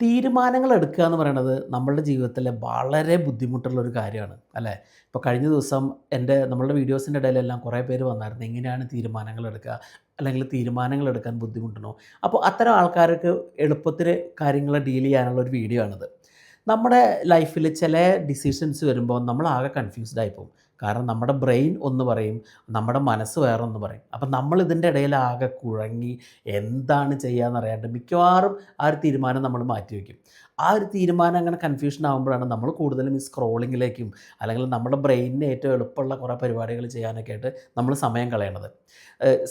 തീരുമാനങ്ങൾ എടുക്കുക എന്ന് പറയുന്നത് നമ്മളുടെ ജീവിതത്തിലെ വളരെ ബുദ്ധിമുട്ടുള്ള ഒരു കാര്യമാണ് അല്ലേ? ഇപ്പോൾ കഴിഞ്ഞ ദിവസം എന്റെ നമ്മളുടെ വീഡിയോസിന്റെ ഇടയിലെല്ലാം കുറേ പേര് വന്നായിരുന്നു എങ്ങനെയാണ് തീരുമാനങ്ങൾ എടുക്കുക അല്ലെങ്കിൽ തീരുമാനങ്ങൾ എടുക്കാൻ ബുദ്ധിമുട്ടണോ? അപ്പോൾ അത്തരം ആൾക്കാർക്ക് എളുപ്പത്തിൽ കാര്യങ്ങൾ ഡീൽ ചെയ്യാനുള്ള ഒരു വീഡിയോ ആണിത് നമ്മുടെ ലൈഫിൽ ചില ഡിസിഷൻസ് വരുമ്പോൾ നമ്മളാകെ കൺഫ്യൂസ്ഡ് പോകും. കാരണം നമ്മുടെ ബ്രെയിൻ ഒന്ന് പറയും നമ്മുടെ മനസ്സ് വേറെ ഒന്ന് പറയും. അപ്പം നമ്മൾ ഇതിന്റെ ഇടയിൽ ആകെ കുഴങ്ങി എന്താണ് ചെയ്യാന്ന് അറിയാണ്ട് മിക്കവാറും ആ ഒരു തീരുമാനം നമ്മൾ മാറ്റിവെക്കും ആ ഒരു തീരുമാനം അങ്ങനെ കൺഫ്യൂഷൻ ആകുമ്പോഴാണ് നമ്മൾ കൂടുതലും ഈ സ്ക്രോളിങ്ങിലേക്കും അല്ലെങ്കിൽ നമ്മുടെ ബ്രെയിനിന് ഏറ്റവും എളുപ്പമുള്ള കുറേ പരിപാടികൾ ചെയ്യാനൊക്കെ ആയിട്ട് നമ്മൾ സമയം കളയണത്.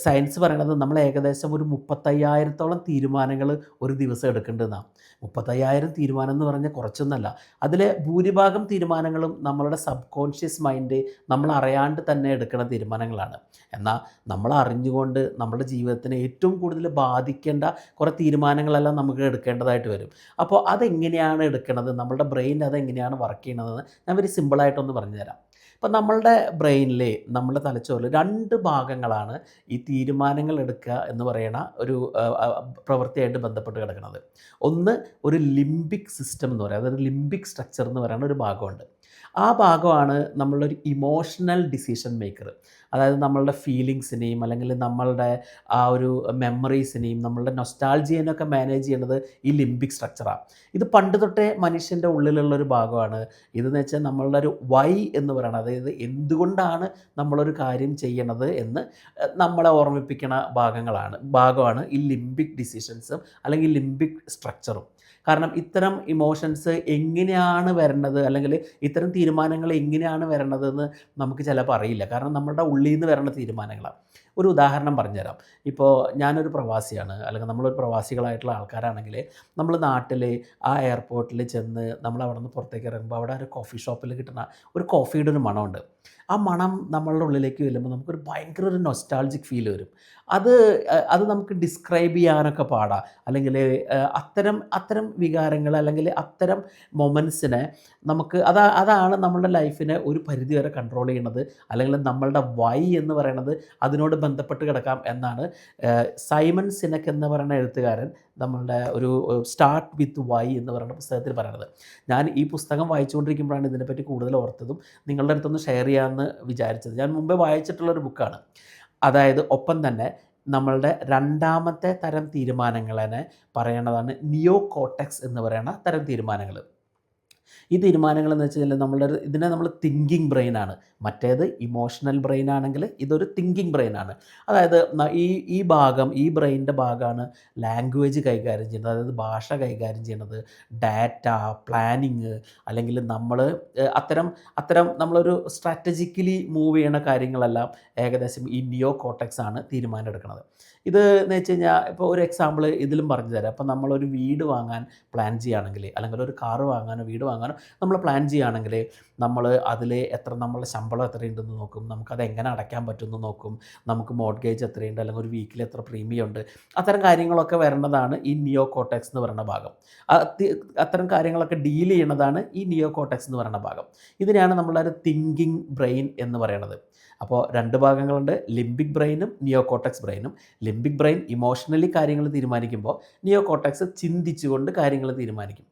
സയൻസ് പറയണത് നമ്മൾ ഏകദേശം ഒരു മുപ്പത്തയ്യായിരത്തോളം തീരുമാനങ്ങൾ ഒരു ദിവസം എടുക്കേണ്ടതെന്നാണ് മുപ്പത്തയ്യായിരം തീരുമാനം എന്ന് പറഞ്ഞാൽ കുറച്ചൊന്നല്ല. അതിലെ ഭൂരിഭാഗം തീരുമാനങ്ങളും നമ്മളുടെ സബ് കോൺഷ്യസ് മൈൻഡ് നമ്മൾ അറിയാണ്ട് തന്നെ എടുക്കുന്ന തീരുമാനങ്ങളാണ്. എന്നാൽ നമ്മൾ അറിഞ്ഞുകൊണ്ട് നമ്മുടെ ജീവിതത്തിനെ ഏറ്റവും കൂടുതൽ ബാധിക്കേണ്ട കുറേ തീരുമാനങ്ങളെല്ലാം നമുക്ക് എടുക്കേണ്ടതായിട്ട് വരും. അപ്പോൾ അതെങ്ങനെയാണ് എടുക്കുന്നത് നമ്മുടെ ബ്രെയിൻ അതെങ്ങനെയാണ് വർക്ക് ചെയ്യണതെന്ന് ഞാൻ വെരി സിമ്പിളായിട്ടൊന്ന് പറഞ്ഞു തരാം ഇപ്പം നമ്മളുടെ ബ്രെയിനിലെ നമ്മുടെ തലച്ചോറിൽ രണ്ട് ഭാഗങ്ങളാണ് ഈ തീരുമാനങ്ങൾ എടുക്കുക എന്ന് പറയുന്ന ഒരു പ്രവൃത്തിയായിട്ട് ബന്ധപ്പെട്ട് കിടക്കുന്നത്. ഒന്ന് ഒരു ലിംബിക് സിസ്റ്റം എന്ന് പറയുന്നത് അതൊരു ലിംബിക് സ്ട്രക്ചർ എന്ന് പറയുന്ന ഒരു ഭാഗമുണ്ട്. ആ ഭാഗമാണ് നമ്മളൊരു ഇമോഷണൽ ഡിസിഷൻ മേക്കർ അതായത് നമ്മളുടെ ഫീലിങ്സിനെയും അല്ലെങ്കിൽ നമ്മളുടെ ആ ഒരു മെമ്മറീസിനെയും നമ്മളുടെ നൊസ്റ്റാൾജിയനൊക്കെ മാനേജ് ചെയ്യുന്നത് ഈ ലിംബിക് സ്ട്രക്ചറാണ് ഇത് പണ്ട് തൊട്ടേ മനുഷ്യന്റെ ഉള്ളിലുള്ള ഒരു ഭാഗമാണ്. ഇതെന്ന് വെച്ചാൽ നമ്മളുടെ ഒരു വൈ എന്ന് പറയുന്നത് അതായത് എന്തുകൊണ്ടാണ് നമ്മളൊരു കാര്യം ചെയ്യണത് എന്ന് നമ്മളെ ഓർമ്മിപ്പിക്കുന്ന ഭാഗങ്ങളാണ് ഭാഗമാണ് ഈ ലിംബിക് ഡിസിഷൻസും അല്ലെങ്കിൽ ലിംബിക് സ്ട്രക്ചറും കാരണം ഇത്തരം ഇമോഷൻസ് എങ്ങനെയാണ് വരണത് അല്ലെങ്കിൽ ഇത്തരം തീരുമാനങ്ങൾ എങ്ങനെയാണ് വരണതെന്ന് നമുക്ക് ചിലപ്പോൾ അറിയില്ല. കാരണം നമ്മുടെ ഉള്ളിൽ നിന്ന് വരണ തീരുമാനങ്ങളാണ്. ഒരു ഉദാഹരണം പറഞ്ഞുതരാം. ഇപ്പോൾ ഞാനൊരു പ്രവാസിയാണ്. അല്ലെങ്കിൽ നമ്മളൊരു പ്രവാസികളായിട്ടുള്ള ആൾക്കാരാണെങ്കിൽ നമ്മൾ നാട്ടിൽ ആ എയർപോർട്ടിൽ ചെന്ന് നമ്മൾ അവിടെ നിന്ന് പുറത്തേക്ക് ഇറങ്ങുമ്പോൾ അവിടെ ഒരു കോഫി ഷോപ്പിൽ കിട്ടുന്ന ഒരു കോഫിയുടെ ഒരു മണമുണ്ട്. ആ മണം നമ്മളുടെ ഉള്ളിലേക്ക് വരുമ്പോൾ നമുക്കൊരു ഭയങ്കര ഒരു നൊസ്റ്റാൾജിക് ഫീൽ വരും. അത് അത് നമുക്ക് ഡിസ്ക്രൈബ് ചെയ്യാനൊക്കെ പാടാം. അല്ലെങ്കിൽ അത്തരം അത്തരം വികാരങ്ങൾ അല്ലെങ്കിൽ അത്തരം മൊമെൻസിനെ നമുക്ക് അതാ അതാണ് നമ്മളുടെ ലൈഫിനെ ഒരു പരിധി വരെ കൺട്രോൾ ചെയ്യണത് അല്ലെങ്കിൽ നമ്മളുടെ വൈ എന്ന് പറയണത് അതിനോട് ബന്ധപ്പെട്ട് കിടക്കാം എന്നാണ് സൈമൺ സിനക് എന്ന് പറയുന്ന എഴുത്തുകാരൻ നമ്മളുടെ ഒരു സ്റ്റാർട്ട് വിത്ത് വൈ എന്ന് പറയുന്ന പുസ്തകത്തിൽ പറയുന്നത്. ഞാൻ ഈ പുസ്തകം വായിച്ചുകൊണ്ടിരിക്കുമ്പോഴാണ് ഇതിനെപ്പറ്റി കൂടുതൽ ഓർത്തതും നിങ്ങളുടെ അടുത്തൊന്ന് ഷെയർ ചെയ്യാമെന്ന് വിചാരിച്ചത്. ഞാൻ മുമ്പേ വായിച്ചിട്ടുള്ളൊരു ബുക്കാണ്. അതായത് ഒപ്പം തന്നെ നമ്മളുടെ രണ്ടാമത്തെ തരം തീരുമാനങ്ങളെ പറയണതാണ് നിയോ കോട്ടക്സ് എന്ന് പറയുന്ന തരം തീരുമാനങ്ങൾ ഈ തീരുമാനങ്ങൾ എന്ന് വെച്ച് കഴിഞ്ഞാൽ നമ്മളുടെ ഒരു- ഇതിനെ നമ്മൾ തിങ്കിങ് ബ്രെയിനാണ് മറ്റേത് ഇമോഷണൽ ബ്രെയിൻ ആണെങ്കിൽ ഇതൊരു തിങ്കിങ് ബ്രെയിനാണ് അതായത് ഈ ഈ ഭാഗം ഈ ബ്രെയിനിന്റെ ഭാഗമാണ് ലാംഗ്വേജ് കൈകാര്യം ചെയ്യുന്നത്. അതായത് ഭാഷ കൈകാര്യം ചെയ്യുന്നത്. ഡാറ്റ പ്ലാനിങ് അല്ലെങ്കിൽ നമ്മൾ അത്തരം അത്തരം നമ്മളൊരു സ്ട്രാറ്റജിക്കലി മൂവ് ചെയ്യുന്ന കാര്യങ്ങളെല്ലാം ഏകദേശം ഈ നിയോ കോട്ടക്സ് ആണ് തീരുമാനം എടുക്കുന്നത്. ഇത് എന്ന് വെച്ച് കഴിഞ്ഞാൽ ഇപ്പോൾ ഒരു എക്സാമ്പിൾ ഇതിലും പറഞ്ഞു തരാം അപ്പോൾ നമ്മളൊരു വീട് വാങ്ങാൻ പ്ലാൻ ചെയ്യുകയാണെങ്കിൽ അല്ലെങ്കിൽ ഒരു കാറ് വാങ്ങാനോ വീട് വാങ്ങാനോ നമ്മൾ പ്ലാൻ ചെയ്യുകയാണെങ്കിൽ നമ്മൾ അതിൽ എത്ര നമ്മളുടെ ശമ്പളം എത്രയുണ്ടെന്ന് നോക്കും നമുക്കത് എങ്ങനെ അടയ്ക്കാൻ പറ്റുമെന്ന് നോക്കും നമുക്ക് മോഡ്ഗേജ് എത്രയുണ്ട് അല്ലെങ്കിൽ ഒരു വീക്കിൽ എത്ര പ്രീമിയം ഉണ്ട് അത്തരം കാര്യങ്ങളൊക്കെ വരേണ്ടതാണ് ഈ നിയോ കോട്ടക്സ് എന്ന് പറയുന്ന ഭാഗം. അത്തരം കാര്യങ്ങളൊക്കെ ഡീൽ ചെയ്യുന്നതാണ് ഈ നിയോ കോട്ടക്സ് എന്ന് പറയുന്ന ഭാഗം. ഇതിനെയാണ് നമ്മളൊരു തിങ്കിങ് ബ്രെയിൻ എന്ന് പറയുന്നത് അപ്പോൾ രണ്ട് ഭാഗങ്ങളുണ്ട് ലിംബിക് ബ്രെയിനും നിയോ കോട്ടക്സ് ബ്രെയിനും ലിംബിക് ബ്രെയിൻ ഇമോഷണലി കാര്യങ്ങൾ തീരുമാനിക്കുമ്പോൾ നിയോ കോട്ടക്സ് ചിന്തിച്ചുകൊണ്ട് കാര്യങ്ങൾ തീരുമാനിക്കും.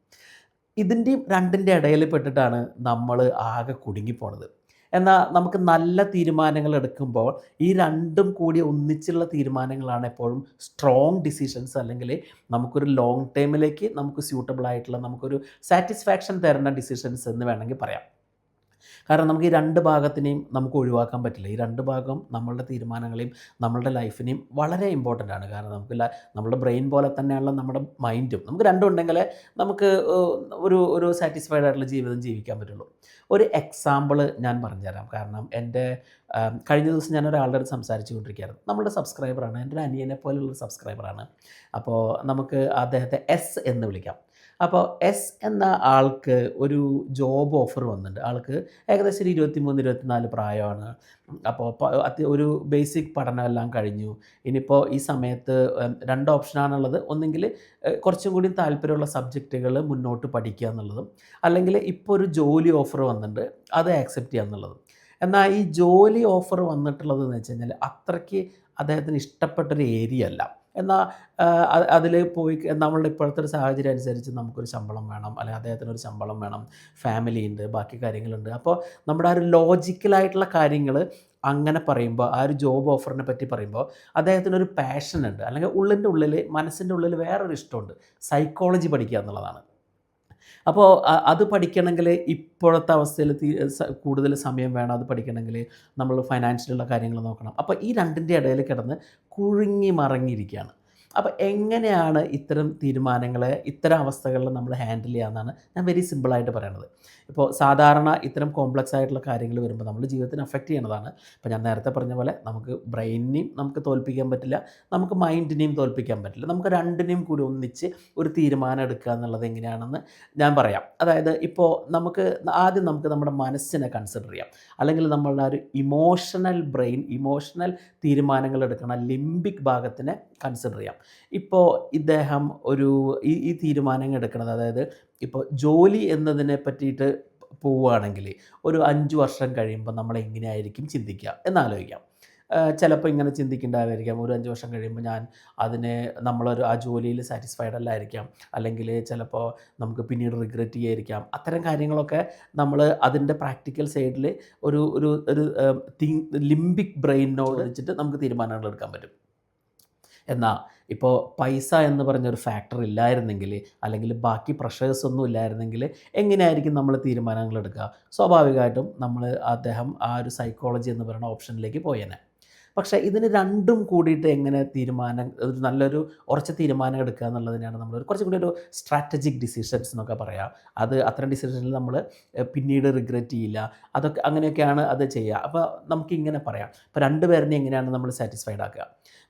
ഇതിന്റെയും രണ്ടിന്റെ ഇടയിൽ പെട്ടിട്ടാണ് നമ്മൾ ആകെ കുടുങ്ങിപ്പോണത്. എന്നാൽ നമുക്ക് നല്ല തീരുമാനങ്ങൾ എടുക്കുമ്പോൾ ഈ രണ്ടും കൂടി ഒന്നിച്ചുള്ള തീരുമാനങ്ങളാണ് എപ്പോഴും സ്ട്രോങ് ഡിസിഷൻസ് അല്ലെങ്കിൽ നമുക്കൊരു ലോങ് ടൈമിലേക്ക് നമുക്ക് സ്യൂട്ടബിൾ ആയിട്ടുള്ള നമുക്കൊരു സാറ്റിസ്ഫാക്ഷൻ തരുന്ന ഡിസിഷൻസ് എന്ന് വേണമെങ്കിൽ പറയാം. കാരണം നമുക്ക് ഈ രണ്ട് ഭാഗത്തിനെയും നമുക്ക് ഒഴിവാക്കാൻ പറ്റില്ല. ഈ രണ്ട് ഭാഗം നമ്മളുടെ തീരുമാനങ്ങളെയും നമ്മളുടെ ലൈഫിനെയും വളരെ ഇമ്പോർട്ടന്റ് ആണ്. കാരണം നമുക്ക് നമ്മുടെ ബ്രെയിൻ പോലെ തന്നെയുള്ള നമ്മുടെ മൈൻഡും. നമുക്ക് രണ്ടും ഉണ്ടെങ്കിൽ നമുക്ക് ഒരു ഒരു സാറ്റിസ്ഫൈഡ് ആയിട്ടുള്ള ജീവിതം ജീവിക്കാൻ പറ്റുള്ളൂ. ഒരു എക്സാമ്പിൾ ഞാൻ പറഞ്ഞുതരാം. കാരണം എന്റെ കഴിഞ്ഞ ദിവസം ഞാൻ ഒരാളുടെ അടുത്ത് സംസാരിച്ചു കൊണ്ടിരിക്കുകയായിരുന്നു നമ്മുടെ സബ്സ്ക്രൈബറാണ് എന്റെ ഒരു അനിയനെ പോലെയുള്ള സബ്സ്ക്രൈബറാണ് അപ്പോൾ നമുക്ക് അദ്ദേഹത്തെ എസ് എന്ന് വിളിക്കാം. അപ്പോൾ എസ് എന്ന ആൾക്ക് ഒരു ജോബ് ഓഫർ വന്നിട്ടുണ്ട്. ആൾക്ക് ഏകദേശം ഒരു ഇരുപത്തിമൂന്ന് ഇരുപത്തിനാല് പ്രായമാണ്. അപ്പോൾ ഒരു ബേസിക് പഠനമെല്ലാം കഴിഞ്ഞു. ഇനിയിപ്പോൾ ഈ സമയത്ത് രണ്ട് ഓപ്ഷനാണുള്ളത് ഒന്നെങ്കിൽ കുറച്ചും കൂടി താല്പര്യമുള്ള സബ്ജക്റ്റുകൾ മുന്നോട്ട് പഠിക്കുക എന്നുള്ളതും അല്ലെങ്കിൽ ഇപ്പോൾ ഒരു ജോലി ഓഫർ വന്നിട്ടുണ്ട് അത് ആക്സെപ്റ്റ് ചെയ്യുക എന്നുള്ളതും. എന്നാൽ ഈ ജോലി ഓഫർ വന്നിട്ടുള്ളത് എന്ന് വെച്ച് കഴിഞ്ഞാൽ അത്രയ്ക്ക് അദ്ദേഹത്തിന് ഇഷ്ടപ്പെട്ടൊരു ഏരിയ അല്ല. എന്നാൽ അതിൽ പോയി നമ്മളുടെ ഇപ്പോഴത്തെ ഒരു സാഹചര്യം അനുസരിച്ച് നമുക്കൊരു ശമ്പളം വേണം. അല്ലെങ്കിൽ അദ്ദേഹത്തിന് ഒരു ശമ്പളം വേണം. ഫാമിലി ഉണ്ട് ബാക്കി കാര്യങ്ങളുണ്ട്. അപ്പോൾ നമ്മുടെ ആ ഒരു ലോജിക്കലായിട്ടുള്ള കാര്യങ്ങൾ അങ്ങനെ പറയുമ്പോൾ ആ ഒരു ജോബ് ഓഫറിനെ പറ്റി പറയുമ്പോൾ അദ്ദേഹത്തിന് ഒരു പാഷൻ ഉണ്ട് അല്ലെങ്കിൽ ഉള്ളിന്റെ ഉള്ളിൽ മനസ്സിന്റെ ഉള്ളിൽ വേറൊരു ഇഷ്ടമുണ്ട്. സൈക്കോളജി പഠിക്കുക എന്നുള്ളതാണ്. അപ്പോൾ അത് പഠിക്കണമെങ്കിൽ ഇപ്പോഴത്തെ അവസ്ഥയിൽ കൂടുതൽ സമയം വേണം അത് പഠിക്കണമെങ്കിൽ നമ്മൾ ഫൈനാൻഷ്യലുള്ള കാര്യങ്ങൾ നോക്കണം. അപ്പോൾ ഈ രണ്ടിന്റെ ഇടയിൽ കിടന്ന് കുഴുങ്ങി മറങ്ങിയിരിക്കുകയാണ് അപ്പോൾ എങ്ങനെയാണ് ഇത്തരം തീരുമാനങ്ങളെ ഇത്തരം അവസ്ഥകളിൽ നമ്മൾ ഹാൻഡിൽ ചെയ്യാമെന്നാണ് ഞാൻ വെരി സിമ്പിളായിട്ട് പറയുന്നത് ഇപ്പോൾ സാധാരണ ഇത്തരം കോംപ്ലക്സ് ആയിട്ടുള്ള കാര്യങ്ങൾ വരുമ്പോൾ നമ്മൾ ജീവിതത്തിന് അഫക്റ്റ് ചെയ്യണതാണ്. ഇപ്പോൾ ഞാൻ നേരത്തെ പറഞ്ഞ പോലെ നമുക്ക് ബ്രെയിനിനെയും നമുക്ക് തോൽപ്പിക്കാൻ പറ്റില്ല നമുക്ക് മൈൻഡിനെയും തോൽപ്പിക്കാൻ പറ്റില്ല. നമുക്ക് രണ്ടിനെയും കൂടി ഒന്നിച്ച് ഒരു തീരുമാനം എടുക്കുക എന്നുള്ളത് എങ്ങനെയാണെന്ന് ഞാൻ പറയാം. അതായത് ഇപ്പോൾ നമുക്ക് ആദ്യം നമുക്ക് നമ്മുടെ മനസ്സിനെ കൺസിഡർ ചെയ്യാം. അല്ലെങ്കിൽ നമ്മളുടെ ഒരു ഇമോഷണൽ ബ്രെയിൻ ഇമോഷണൽ തീരുമാനങ്ങൾ എടുക്കണം ലിംബിക് ഭാഗത്തിനെ കൺസിഡർ ചെയ്യാം. ഇപ്പോൾ ഇദ്ദേഹം ഒരു ഈ ഈ തീരുമാനങ്ങൾ എടുക്കുന്നത് അതായത് ഇപ്പോൾ ജോലി എന്നതിനെ പറ്റിയിട്ട് പോവുകയാണെങ്കിൽ ഒരു അഞ്ച് വർഷം കഴിയുമ്പോൾ നമ്മൾ എങ്ങനെയായിരിക്കും ചിന്തിക്കുക എന്നാലോചിക്കാം. ചിലപ്പോൾ ഇങ്ങനെ ചിന്തിക്കേണ്ടതായിരിക്കാം ഒരു അഞ്ച് വർഷം കഴിയുമ്പോൾ ഞാൻ അതിനെ നമ്മളൊരു ആ ജോലിയിൽ സാറ്റിസ്ഫൈഡ് അല്ലായിരിക്കാം. അല്ലെങ്കിൽ ചിലപ്പോൾ നമുക്ക് പിന്നീട് റിഗ്രറ്റ് ചെയ്യായിരിക്കാം. അത്തരം കാര്യങ്ങളൊക്കെ നമ്മൾ അതിന്റെ പ്രാക്ടിക്കൽ സൈഡിൽ ഒരു ഒരു ഒരു തിങ് ലിംബിക് ബ്രെയിനോട് വെച്ചിട്ട് നമുക്ക് തീരുമാനങ്ങൾ എടുക്കാൻ പറ്റും. എന്നാൽ ഇപ്പോൾ പൈസ എന്ന് പറഞ്ഞൊരു ഫാക്ടർ ഇല്ലായിരുന്നെങ്കിൽ അല്ലെങ്കിൽ ബാക്കി പ്രഷേഴ്സ് ഒന്നും ഇല്ലായിരുന്നെങ്കിൽ എങ്ങനെയായിരിക്കും നമ്മൾ തീരുമാനങ്ങൾ എടുക്കുക? സ്വാഭാവികമായിട്ടും നമ്മൾ അദ്ദേഹം ആ ഒരു സൈക്കോളജി എന്ന് പറയുന്ന ഓപ്ഷനിലേക്ക് പോയേനെ. പക്ഷേ ഇതിന് രണ്ടും കൂടിയിട്ട് എങ്ങനെ തീരുമാനം ഒരു നല്ലൊരു ഉറച്ച തീരുമാനം എടുക്കുക എന്നുള്ളതിനാണ് നമ്മൾ കുറച്ചും കൂടി ഒരു സ്ട്രാറ്റജിക് ഡിസിഷൻസ് എന്നൊക്കെ പറയാം. അത് അത്തരം ഡിസിഷനിൽ നമ്മൾ പിന്നീട് റിഗ്രറ്റ് ചെയ്യില്ല. അതൊക്കെ അങ്ങനെയൊക്കെയാണ് അത് ചെയ്യുക അപ്പോൾ നമുക്ക് ഇങ്ങനെ പറയാം. ഇപ്പോൾ രണ്ട് പേരിനെ എങ്ങനെയാണ് നമ്മൾ സാറ്റിസ്ഫൈഡ് ആക്കുക?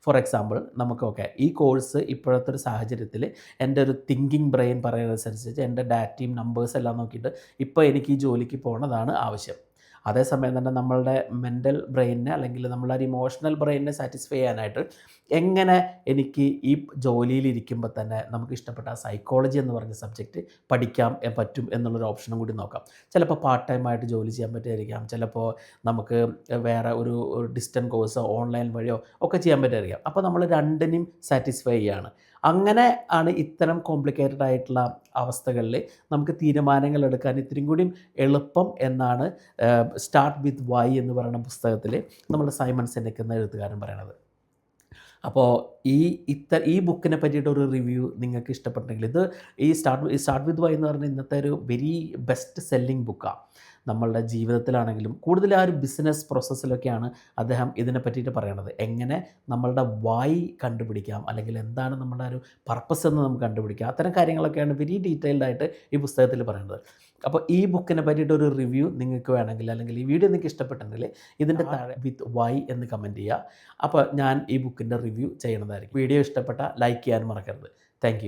ഫോർ എക്സാമ്പിൾ നമുക്കൊക്കെ ഈ കോഴ്സ് ഇപ്പോഴത്തെ ഒരു സാഹചര്യത്തിൽ എന്റെ ഒരു തിങ്കിങ് ബ്രെയിൻ പറയുന്നതനുസരിച്ച് എന്റെ ഡാറ്റയും നമ്പേഴ്സ് എല്ലാം നോക്കിയിട്ട് ഇപ്പോൾ എനിക്ക് ഈ ജോലിക്ക് പോകണതാണ് ആവശ്യം. അതേസമയം തന്നെ നമ്മളുടെ മെന്റൽ ബ്രെയിനിനെ അല്ലെങ്കിൽ നമ്മളൊരു ഇമോഷണൽ ബ്രെയിനിനെ സാറ്റിസ്ഫൈ ചെയ്യാനായിട്ട് എങ്ങനെ എനിക്ക് ഈ ജോലിയിലിരിക്കുമ്പോൾ തന്നെ നമുക്ക് ഇഷ്ടപ്പെട്ട സൈക്കോളജി എന്ന് പറഞ്ഞ സബ്ജക്റ്റ് പഠിക്കാം പറ്റും എന്നുള്ളൊരു ഓപ്ഷനും കൂടി നോക്കാം. ചിലപ്പോൾ പാർട്ട് ടൈം ആയിട്ട് ജോലി ചെയ്യാൻ പറ്റുമായിരിക്കാം. ചിലപ്പോൾ നമുക്ക് വേറെ ഒരു ഡിസ്റ്റന്റ് കോഴ്സോ ഓൺലൈൻ വഴിയോ ഒക്കെ ചെയ്യാൻ പറ്റുമായിരിക്കാം. അപ്പോൾ നമ്മൾ രണ്ടിനെയും സാറ്റിസ്ഫൈ ചെയ്യുകയാണ് അങ്ങനെ ആണ് ഇത്തരം കോംപ്ലിക്കേറ്റഡ് ആയിട്ടുള്ള അവസ്ഥകളിൽ നമുക്ക് തീരുമാനങ്ങൾ എടുക്കാൻ ഇത്രയും കൂടിയും എളുപ്പം എന്നാണ് സ്റ്റാർട്ട് വിത്ത് വൈ എന്ന് പറയുന്ന പുസ്തകത്തിൽ നമ്മുടെ സൈമൺ സെനക്ക് എന്ന എഴുത്തുകാരൻ പറയണത്. അപ്പോൾ ഈ ഇത്ത ഈ ബുക്കിനെ പറ്റിയിട്ട് ഒരു റിവ്യൂ നിങ്ങൾക്ക് ഇഷ്ടപ്പെട്ടെങ്കിൽ ഇത് ഈ സ്റ്റാർട്ട് സ്റ്റാർട്ട് വിത്ത് വൈ എന്ന് പറഞ്ഞാൽ ഇന്നത്തെ ഒരു വെരി ബെസ്റ്റ് സെല്ലിംഗ് ബുക്കാണ് നമ്മളുടെ ജീവിതത്തിലാണെങ്കിലും കൂടുതൽ ആ ഒരു ബിസിനസ് പ്രോസസ്സിലൊക്കെയാണ് അദ്ദേഹം ഇതിനെ പറ്റിയിട്ട് പറയണത്. എങ്ങനെ നമ്മളുടെ വായി കണ്ടുപിടിക്കാം അല്ലെങ്കിൽ എന്താണ് നമ്മളുടെ ഒരു പർപ്പസ് എന്ന് നമുക്ക് കണ്ടുപിടിക്കാം. അത്തരം കാര്യങ്ങളൊക്കെയാണ് വെരി ഡീറ്റെയിൽഡായിട്ട് ഈ പുസ്തകത്തിൽ പറയുന്നത് അപ്പോൾ ഈ ബുക്കിനെ പറ്റിയിട്ട് ഒരു റിവ്യൂ നിങ്ങൾക്ക് വേണമെങ്കിൽ അല്ലെങ്കിൽ ഈ വീഡിയോ നിങ്ങൾക്ക് ഇഷ്ടപ്പെട്ടെങ്കിൽ ഇതിന്റെ താഴെ വിത്ത് വൈ എന്ന് കമന്റ് ചെയ്യുക. അപ്പോൾ ഞാൻ ഈ ബുക്കിന്റെ റിവ്യൂ ചെയ്യുന്നതായിരിക്കും വീഡിയോ ഇഷ്ടപ്പെട്ട ലൈക്ക് ചെയ്യാൻ മറക്കരുത്. താങ്ക്